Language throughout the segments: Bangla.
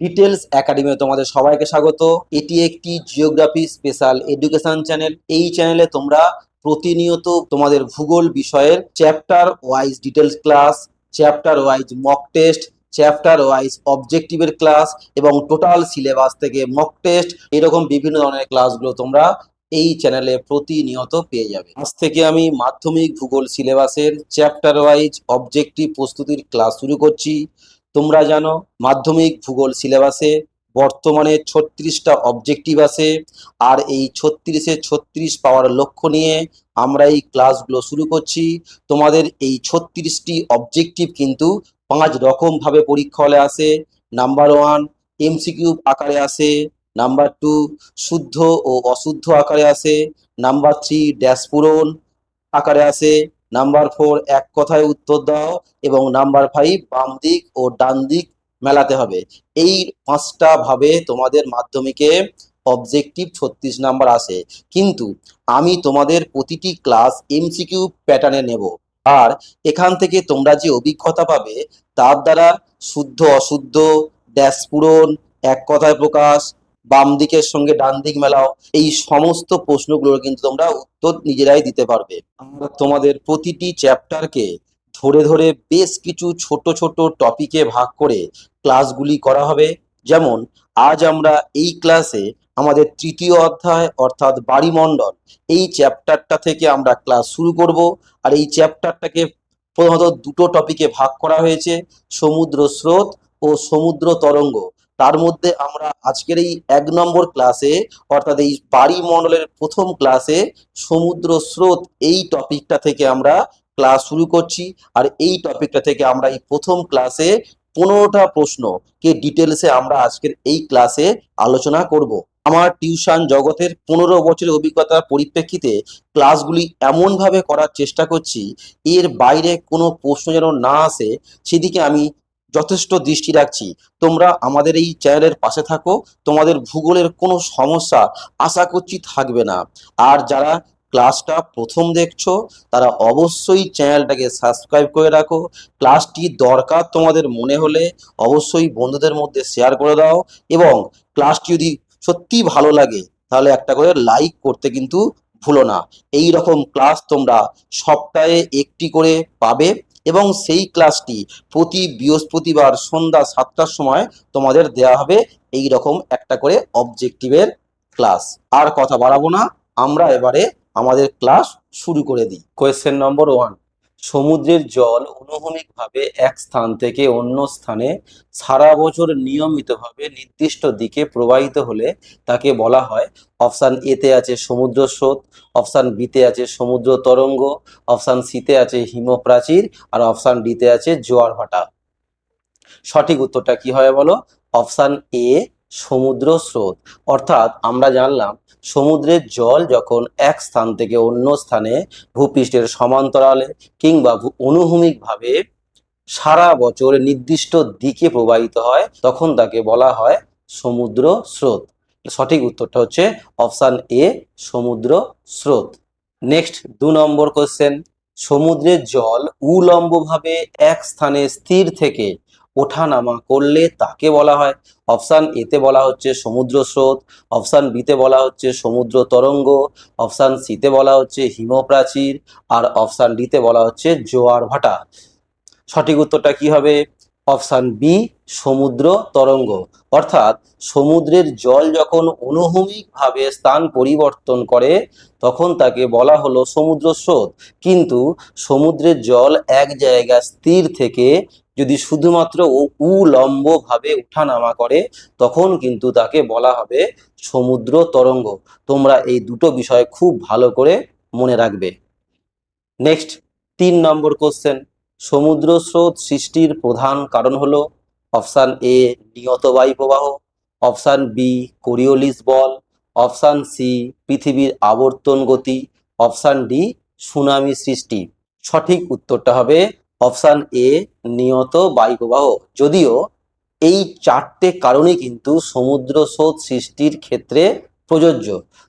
ডিটেলস একাডেমি তোমাদের সবাইকে স্বাগত। এটি একটি জিওগ্রাফি স্পেশাল এডুকেশন চ্যানেল এই চ্যানেলে তোমরা প্রতিনিয়ত তোমাদের ভূগোল বিষয়ের chapter wise details class chapter wise mock test chapter wise অবজেক্টিভের class এবং টোটাল সিলেবাস থেকে মক টেস্ট এরকম বিভিন্ন ধরনের ক্লাসগুলো তোমরা এই চ্যানেলে প্রতিনিয়ত পেয়ে যাবে। আজ থেকে আমি মাধ্যমিক ভূগোল সিলেবাসের চ্যাপ্টার ওয়াইজ অবজেক্টিভ প্রস্তুতির ক্লাস শুরু করছি। তোমরা জানো, মাধ্যমিক ভূগোল সিলেবাসে বর্তমানে ছত্রিশটা অবজেক্টিভ আছে। আর এই ছত্রিশে ছত্রিশ পাওয়ার লক্ষ্য নিয়ে আমরা এই ক্লাসগুলো শুরু করছি। তোমাদের এই ছত্রিশটি অবজেক্টিভ কিন্তু পাঁচ রকমভাবে পরীক্ষা হলে আসে নাম্বার ওয়ান এমসিকিউ আকারে আসে। নাম্বার টু শুদ্ধ ও অশুদ্ধ আকারে আসে। নাম্বার থ্রি ড্যাশ পূরণ আকারে আসে। নাম্বার ফোর, এক কথায় উত্তর দাও এবং নাম্বার ফাইভ বাম দিক ও ডান দিক মেলাতে হবে। এই পাঁচটা ভাবে তোমাদের মাধ্যমিকে অবজেক্টিভ ছত্রিশ নাম্বার আসে। কিন্তু আমি তোমাদের প্রতিটি ক্লাস এমসিকিউ প্যাটার্নে নেব। আর এখান থেকে তোমরা যে অভিজ্ঞতা পাবে, তার দ্বারা শুদ্ধ, অশুদ্ধ ড্যাশ পূরণ, এক কথায় প্রকাশ বাম দিকের সঙ্গে ডান দিক মেলাও। এই সমস্ত প্রশ্নগুলোর কিন্তু তোমরা উত্তর নিজেরাই দিতে পারবে। আমরা তোমাদের প্রতিটি চ্যাপ্টারকে ধরে ধরে বেশ কিছু ছোট ছোট টপিকে ভাগ করে ক্লাসগুলি করা হবে। যেমন, আজ আমরা এই ক্লাসে আমাদের তৃতীয় অধ্যায় অর্থাৎ বাড়িমণ্ডল, এই চ্যাপ্টারটা থেকে আমরা ক্লাস শুরু করব। আর এই চ্যাপ্টারটাকে প্রধানত দুটো টপিকে ভাগ করা হয়েছে সমুদ্র স্রোত ও সমুদ্র তরঙ্গ তার মধ্যে আমরা আজকের এই এক নম্বর ক্লাসে অর্থাৎ এই বাড়িমণ্ডলের প্রথম ক্লাসে সমুদ্র স্রোত এই টপিকটা থেকে আমরা ক্লাস শুরু করছি। আর এই টপিকটা থেকে আমরা এই প্রথম ক্লাসে পনেরোটা প্রশ্ন কে ডিটেলসে আমরা আজকের এই ক্লাসে আলোচনা করব। আমার টিউশন জগতের পনেরো বছরের অভিজ্ঞতার পরিপ্রেক্ষিতে ক্লাসগুলি এমনভাবে করার চেষ্টা করছি, এর বাইরে কোনো প্রশ্ন যেন না আসে, সেদিকে আমি যথেষ্ট দৃষ্টি রাখছি। তোমরা আমাদের এই চ্যানেলের পাশে থাকো, তোমাদের ভূগোলের কোনো সমস্যা আশা করছি থাকবে না। আর যারা ক্লাসটা প্রথম দেখছ, তারা অবশ্যই চ্যানেলটাকে সাবস্ক্রাইব করে রাখো। ক্লাসটি দরকার তোমাদের মনে হলে অবশ্যই বন্ধুদের মধ্যে শেয়ার করে দাও এবং ক্লাসটি যদি সত্যি ভালো লাগে, তাহলে একটা করে লাইক করতে কিন্তু ভুলো না। এই রকম ক্লাস তোমরা সপ্তাহে একটি করে পাবে। এবং সেই ক্লাসটি প্রতি বৃহস্পতিবার সন্ধ্যা সাতটার সময় তোমাদের দেয়া হবে এই রকম একটা করে অবজেক্টিভের ক্লাস। আর কথা বাড়াবো না, আমরা এবারে আমাদের ক্লাস শুরু করে দিই। কোয়েশ্চেন নম্বর ওয়ান সমুদ্রের জল অনুভূমিকভাবে এক স্থান থেকে অন্য স্থানে সারা বছর নিয়মিতভাবে নির্দিষ্ট দিকে প্রবাহিত হলে তাকে বলা হয় অপশান এতে আছে সমুদ্র স্রোত, অপশান বিতে আছে সমুদ্র তরঙ্গ, অপশান সিতে আছে হিমপ্রাচীর আর অপশান ডিতে আছে জোয়ার ভাটা। সঠিক উত্তরটা কি হবে বলো? অপশান এ সমুদ্র স্রোত অর্থাৎ আমরা জানলাম, সমুদ্রের জল যখন এক স্থান থেকে অন্য স্থানে ভূপৃষ্ঠের সমান্তরালে কিংবা অনুভূমিকভাবে সারা বছর নির্দিষ্ট দিকে প্রবাহিত হয়, তখন তাকে বলা হয় সমুদ্র স্রোত সঠিক উত্তরটা হচ্ছে অপশান এ সমুদ্র স্রোত নেক্সট, দু নম্বর কোশ্চেন। সমুদ্রের জল উলম্বভাবে এক স্থানে স্থির থেকে ওঠানামা করলে তাকে বলা হয়। অপশান এতে বলা হচ্ছে সমুদ্র স্রোত, অপশান বিতে বলা হচ্ছে সমুদ্র তরঙ্গ, অপশান সিতে বলা হচ্ছে হিমপ্রাচীর, আর অপশান ডিতে বলা হচ্ছে জোয়ার ভাটা। সঠিক উত্তরটা কি হবে? অপশান বি সমুদ্র তরঙ্গ। অর্থাৎ সমুদ্রের জল যখন অনুভূমিকভাবে স্থান পরিবর্তন করে, তখন তাকে বলা হলো সমুদ্র স্রোত। কিন্তু সমুদ্রের জল এক জায়গায় স্থির থেকে যদি শুধুমাত্র উলম্বভাবে ওঠানামা করে, তখন কিন্তু তাকে বলা হবে সমুদ্র তরঙ্গ। তোমরা এই দুটো বিষয় খুব ভালো করে মনে রাখবে। নেক্সট তিন নম্বর কোশ্চেন সমুদ্র স্রোত সৃষ্টির প্রধান কারণ হলো অপশান এ নিয়ত বায়ু প্রবাহ, অপশান বি কোরিওলিস বল, অপশান সি পৃথিবীর আবর্তন গতি, অপশান ডি সুনামি সৃষ্টি। সঠিক উত্তরটা হবে অপশান এ, নিয়ত বায়ুপ্রবাহ। যদিও এই চারটে কারণে কিন্তু সমুদ্র স্রোত সৃষ্টির ক্ষেত্রে প্রযোজ্য।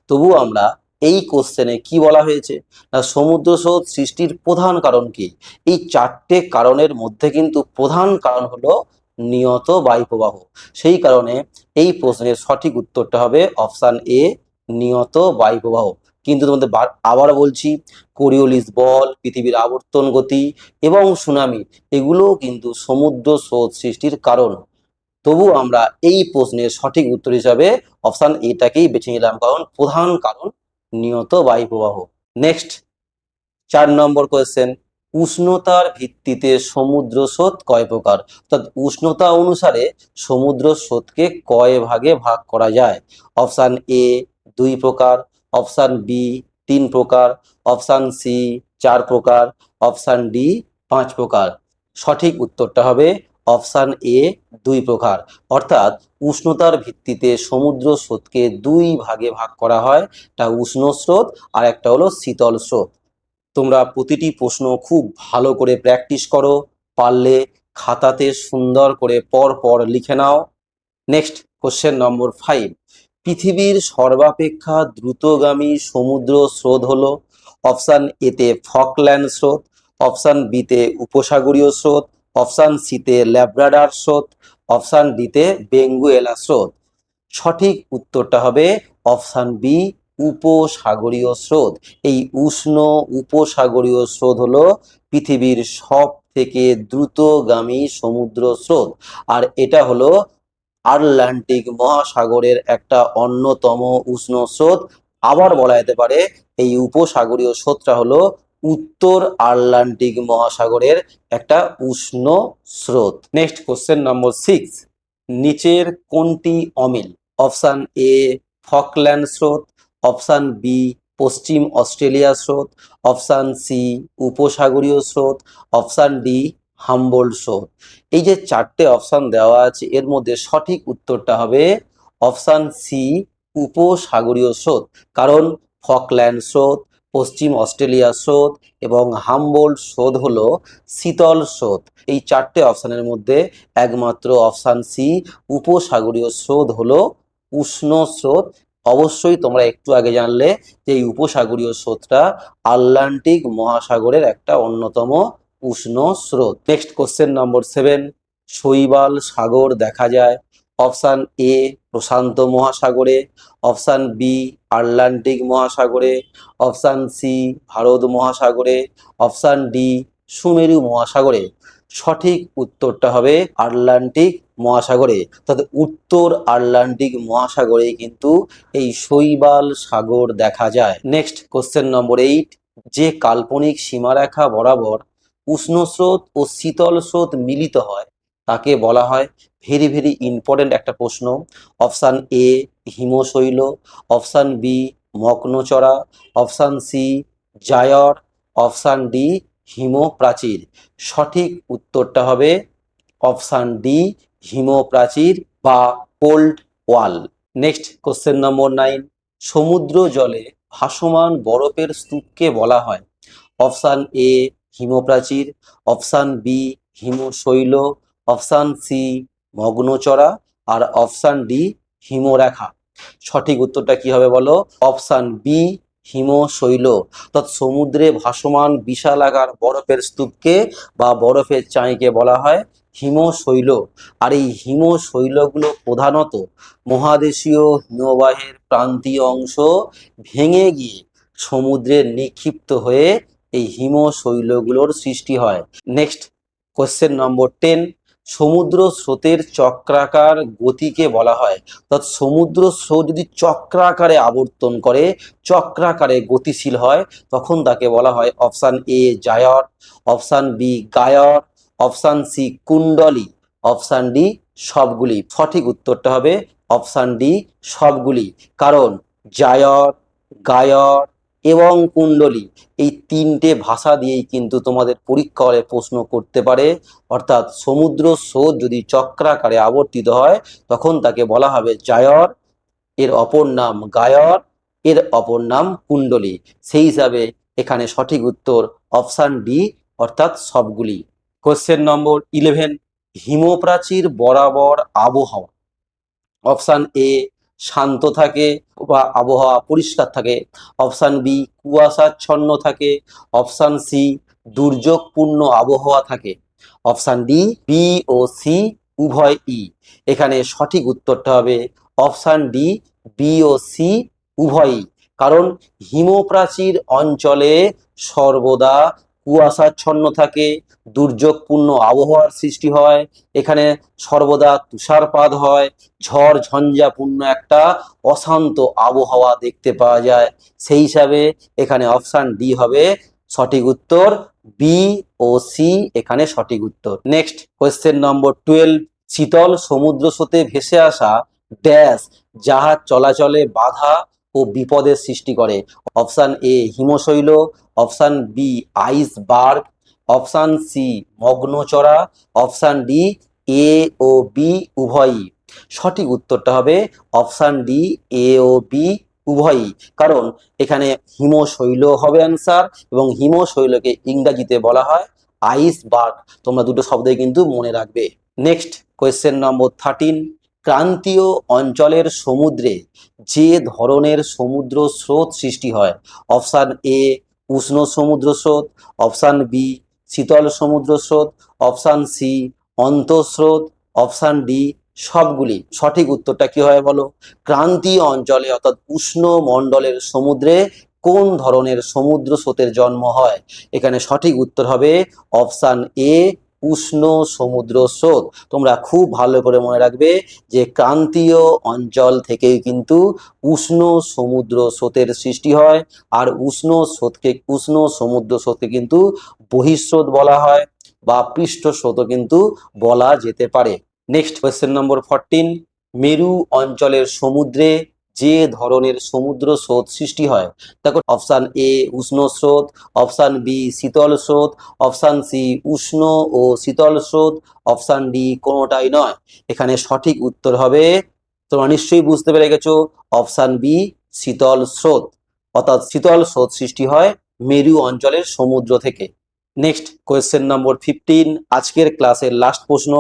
তবু আমরা এই কোশ্চেনে কি বলা হয়েছে? না, সমুদ্র স্রোত সৃষ্টির প্রধান কারণ কি? এই চারটে কারণের মধ্যে কিন্তু প্রধান কারণ হলো নিয়ত বায়ুপ্রবাহ। সেই কারণে এই প্রশ্নের সঠিক উত্তরটা হবে অপশান এ, নিয়ত বায়ুপ্রবাহ। কিন্তু তোমাদের আবার বলছি কোরিওলিস বল, পৃথিবীর আবর্তন গতি এবং সুনামি এগুলোও কিন্তু সমুদ্র স্রোত সৃষ্টির কারণ। তবু আমরা এই প্রশ্নের সঠিক উত্তর হিসাবে অপশান এটাকেই বেছে নিলাম, কারণ প্রধান কারণ নিয়ত বায়ুপ্রবাহ। নেক্সট চার নম্বর কোয়েশ্চেন উষ্ণতার ভিত্তিতে সমুদ্র স্রোত কয় প্রকার? অর্থাৎ উষ্ণতা অনুসারে সমুদ্র স্রোতকে কয় ভাগে ভাগ করা যায়? অপশান এ দুই প্রকার। অপশান বি তিন প্রকার, অপশান সি চার প্রকার, অপশান ডি পাঁচ প্রকার। সঠিক উত্তরটা হবে অপশান এ দুই প্রকার। অর্থাৎ উষ্ণতার ভিত্তিতে সমুদ্র স্রোতকে দুই ভাগে ভাগ করা হয়। একটা উষ্ণ স্রোত আর একটা হলো শীতল স্রোত। তোমরা প্রতিটি প্রশ্ন খুব ভালো করে প্র্যাকটিস করো। পারলে খাতাতে সুন্দর করে পর পর লিখে নাও। নেক্সট কোশ্চেন নম্বর ফাইভ পৃথিবীর সর্বাপেক্ষা দ্রুতগামী সমুদ্র স্রোত হলো অপশান এতে ফকল্যান্ড স্রোত, অপশান বিতে উপসাগরীয় স্রোত, অপশান সিতে ল্যাব্রাডার স্রোত, অপশান ডিতে বেঙ্গুয়েলা স্রোত। সঠিক উত্তরটা হবে অপশান বি, উপসাগরীয় স্রোত। এই উষ্ণ উপসাগরীয় স্রোত হলো পৃথিবীর সব থেকে দ্রুতগামী সমুদ্র স্রোত। আর এটা হলো আটলান্টিক মহাসাগরের একটা অন্যতম উষ্ণ স্রোত। আবার বলা যেতে পারে, এই উপসাগরীয় স্রোতটা হলো উত্তর আটলান্টিক মহাসাগরের একটা উষ্ণ স্রোত। নেক্সট কোশ্চেন নম্বর সিক্স নিচের কোনটি অমিল? অপশান এ ফকল্যান্ড স্রোত। অপশান বি পশ্চিম অস্ট্রেলিয়া স্রোত। অপশান সি উপসাগরীয় স্রোত। অপশান ডি হাম্বোল্ড স্রোত এই যে চারটে অপশান দেওয়া আছে, এর মধ্যে সঠিক উত্তরটা হবে অপশান সি উপসাগরীয় স্রোত। কারণ ফকল্যান্ড স্রোত, পশ্চিম অস্ট্রেলিয়া স্রোত এবং হামবোল্ড স্রোত হলো শীতল স্রোত। এই চারটে অপশানের মধ্যে একমাত্র অপশান সি উপসাগরীয় স্রোত হলো উষ্ণ স্রোত। অবশ্যই তোমরা একটু আগে জানলে যে এই উপসাগরীয় স্রোতটা আটলান্টিক মহাসাগরের একটা অন্যতম উষ্ণ স্রোত। নেক্সট কোশ্চেন নম্বর সেভেন শৈবাল সাগর দেখা যায়। অপশান এ প্রশান্ত মহাসাগরে। অপশান বি আটলান্টিক মহাসাগরে। অপশান সি ভারত মহাসাগরে। অপশান ডি সুমেরু মহাসাগরে। সঠিক উত্তরটা হবে আটলান্টিক মহাসাগরে। অর্থাৎ উত্তর আটলান্টিক মহাসাগরে কিন্তু এই শৈবাল সাগর দেখা যায়। নেক্সট কোশ্চেন নম্বর এইট যে কাল্পনিক সীমারেখা বরাবর উষ্ণ স্রোত ও শীতল স্রোত মিলিত হয়। তাকে বলা হয় ভেরি ভেরি ইম্পর্টেন্ট একটা প্রশ্ন। অপশান এ হিমশৈল। Option B মগ্নচড়া option C gyre. Option D হিমপ্রাচীর। সঠিক উত্তরটা হবে অপশান ডি হিমপ্রাচীর বা cold wall next question number nine সমুদ্র জলে ভাসমান বরফের স্তূপকে বলা হয়। অপশান এ হিমপ্রাচীর, অপশান বি, হিমশৈল, অপশান সি মগ্নচড়া আর অপশান ডি, হিমরেখা। সঠিক উত্তরটা কি হবে বলো? অপশান বি, হিমশৈল। অর্থাৎ সমুদ্রে ভাসমান বিশাল আকার বরফের স্তূপকে বা বরফের চাঁইকে বলা হয় হিমশৈল। আর এই হিমশৈলগুলো প্রধানত মহাদেশীয় হিমবাহের প্রান্তীয় অংশ ভেঙে গিয়ে সমুদ্রে নিক্ষিপ্ত হয়ে এই হিমশৈলগুলোর সৃষ্টি হয়। নেক্সট কোশ্চেন নম্বর টেন সমুদ্র স্রোতের চক্রাকার গতিকে বলা হয়। অর্থাৎ সমুদ্র স্রোত যদি চক্রাকারে আবর্তন করে, চক্রাকারে গতিশীল হয়, তখন তাকে বলা হয় option A gyre option B gyre option C কুণ্ডলী অপশান ডি সবগুলি সঠিক উত্তরটা হবে অপশান ডি সবগুলি কারণ জায়র গায়র এবং কুণ্ডলী এই তিনটে ভাষা দিয়েই কিন্তু তোমাদের পরীক্ষা হলে প্রশ্ন করতে পারে। অর্থাৎ সমুদ্র স্রোত যদি চক্রাকারে আবর্তিত হয়, তখন তাকে বলা হবে জায়র, এর অপর নাম গায়র, এর অপর নাম কুণ্ডলী। সেই হিসাবে এখানে সঠিক উত্তর অপশান ডি, অর্থাৎ সবগুলি। কোশ্চেন নম্বর ইলেভেন হিমপ্রাচীর বরাবর আবহাওয়া। অপশান এ শান্ত থাকে বা আবহাওয়া পরিষ্কার থাকে। অপশান বি কুয়াশাচ্ছন্ন থাকে। অপশান সি দুর্যোগপূর্ণ আবহাওয়া থাকে। অপশান ডি বি ও সি উভয় ই এখানে সঠিক উত্তরটা হবে অপশান ডি বি ও সি উভয়ই কারণ হিমপ্রাচীর অঞ্চলে সর্বদা কুয়াশাচ্ছন্ন থাকে, দুর্যোগপূর্ণ আবহাওয়ার সৃষ্টি হয়। এখানে সর্বদা তুষারপাত হয়, ঝড় ঝঞ্ঝাপূর্ণ একটা অশান্ত আবহাওয়া দেখতে পাওয়া যায়। সেই হিসাবে এখানে অপশান ডি হবে সঠিক উত্তর, বি ও সি এখানে সঠিক উত্তর। নেক্সট কোয়েশ্চেন নম্বর টুয়েলভ, শীতল সমুদ্র স্রোতে ভেসে আসা ড্যাশ জাহাজ চলাচলে বাধা ও বিপদের সৃষ্টি করে। Option A হিমশৈল, option B iceberg, option C মগ্নচড়া option D A ও বি উভয়ই। সঠিক উত্তরটা হবে অপশান ডি এ ও বি উভয়ই। কারণ এখানে হিমশৈল হবে অ্যান্সার এবং হিমশৈলকে ইংরাজিতে বলা হয় আইস আইসবার্গ। তোমরা দুটো শব্দই কিন্তু মনে রাখবে। নেক্সট কোয়েশ্চেন নম্বর থার্টিন ক্রান্তীয় অঞ্চলের সমুদ্রে যে ধরনের সমুদ্র স্রোত সৃষ্টি হয়, অপশান এ উষ্ণ সমুদ্র স্রোত, অপশান বি শীতল সমুদ্র স্রোত, অপশান সি অন্তঃস্রোত অপশান ডি সবগুলি। সঠিক উত্তরটা কি হয় বলো? ক্রান্তীয় অঞ্চলে অর্থাৎ উষ্ণ মণ্ডলের সমুদ্রে কোন ধরনের সমুদ্র স্রোতের জন্ম হয়? এখানে সঠিক উত্তর হবে অপশান এ উষ্ণ সমুদ্র স্রোত। তোমরা খুব ভালো করে মনে রাখবে যে ক্রান্তীয় অঞ্চল থেকেই কিন্তু উষ্ণ সমুদ্র স্রোতের সৃষ্টি হয়। আর উষ্ণ স্রোতকে, উষ্ণ সমুদ্র স্রোতকে কিন্তু বহিঃস্রোত বলা হয় বা পৃষ্ঠ স্রোতও কিন্তু বলা যেতে পারে। নেক্সট কোয়েশ্চেন নম্বর ফরটিন মেরু অঞ্চলের সমুদ্রে যে ধরনের সমুদ্র স্রোত সৃষ্টি হয় দেখো অপশান এ উষ্ণ স্রোত, অপশান বি শীতল স্রোত, অপশান সি উষ্ণ ও শীতল স্রোত, অপশান ডি কোনোটাই নয়। এখানে সঠিক উত্তর হবে, তোমরা নিশ্চয়ই বুঝতে পেরে গেছো, অপশান বি শীতল স্রোত। অর্থাৎ শীতল স্রোত সৃষ্টি হয় মেরু অঞ্চলের সমুদ্র থেকে। নেক্সট, কোয়েশ্চেন নম্বর ফিফটিন আজকের ক্লাসের লাস্ট প্রশ্ন।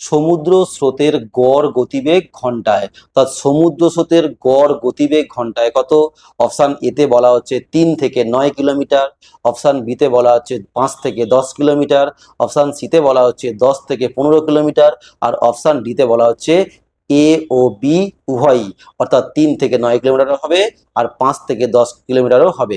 সমুদ্র স্রোতের গড় গতিবেগ ঘন্টায়। অর্থাৎ সমুদ্র স্রোতের গড় গতিবেগ ঘন্টায় কত? অপশান এতে বলা হচ্ছে তিন থেকে নয় কিলোমিটার। অপশান বিতে বলা হচ্ছে পাঁচ থেকে দশ কিলোমিটার। অপশান সিতে বলা হচ্ছে দশ থেকে পনেরো কিলোমিটার। আর অপশান ডিতে বলা হচ্ছে এ ও বি উভয়ই। অর্থাৎ তিন থেকে নয় কিলোমিটারও হবে আর পাঁচ থেকে দশ কিলোমিটারও হবে।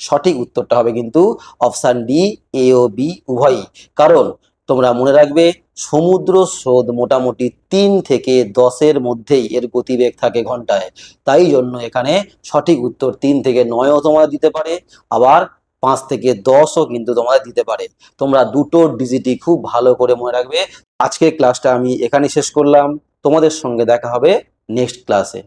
সঠিক উত্তরটা হবে কিন্তু অপশান ডি এ ও বি উভয়ই। কারণ তোমরা মনে রাখবে, সমুদ্র স্রোত মোটামুটি তিন থেকে দশের মধ্যেই এর গতিবেগ থাকে ঘন্টায়। তাই জন্য এখানে সঠিক উত্তর তিন থেকে নয়ও তোমরা দিতে পারে, আবার পাঁচ থেকে দশও কিন্তু তোমরা দিতে পারে। তোমরা দুটো ডিজিটই খুব ভালো করে মনে রাখবে। আজকের ক্লাসটা আমি এখানে শেষ করলাম। তোমাদের সঙ্গে দেখা হবে নেক্সট ক্লাসে।